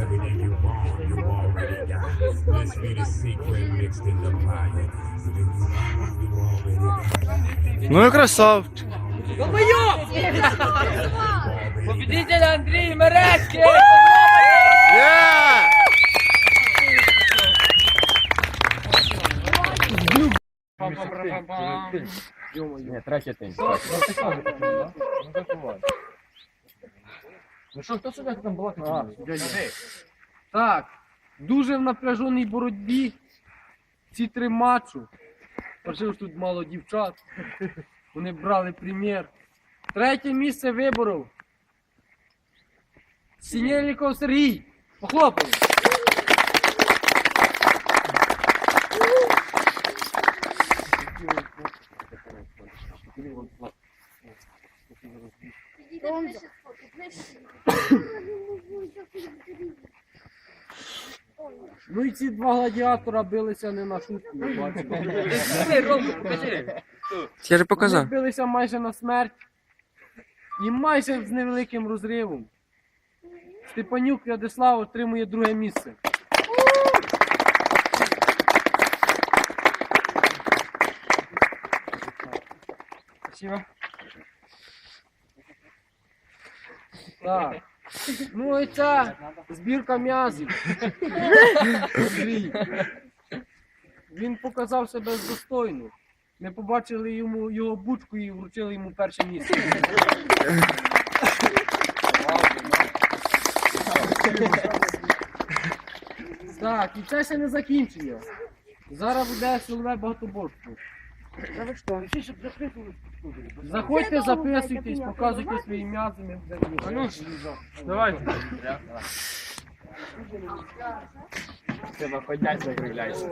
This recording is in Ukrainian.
Everything you want, you already got. This be the secret mixed in the fire. Ну и красавчик. Победитель Андрей Мерецкий! Ні, третя тень. Ну що, хто сюди там була? Так, дуже в напряженій боротьбі. Ці три матчу. Що тут мало дівчат. Вони брали прем'єр. Третє місце виборов. Сінєліков Сергій. Похлопали. Ну і ці два гладіатора билися не на шутку, ви бачите. Я ж Вони показав. билися майже на смерть. І майже з невеликим розривом. Степанюк Владислав отримує друге місце. Спасибо. Так. Ну і ця збірка м'язів. Він показав себе достойно. Ми побачили йому його бучку і вручили йому перше місце. Так, і це ще не закінчення. Зараз буде силове багатоборство. Заходьте, записуйтесь, показуйте свої м'язи. ми будемо їх. Давай. Треба ходять, закривляйся.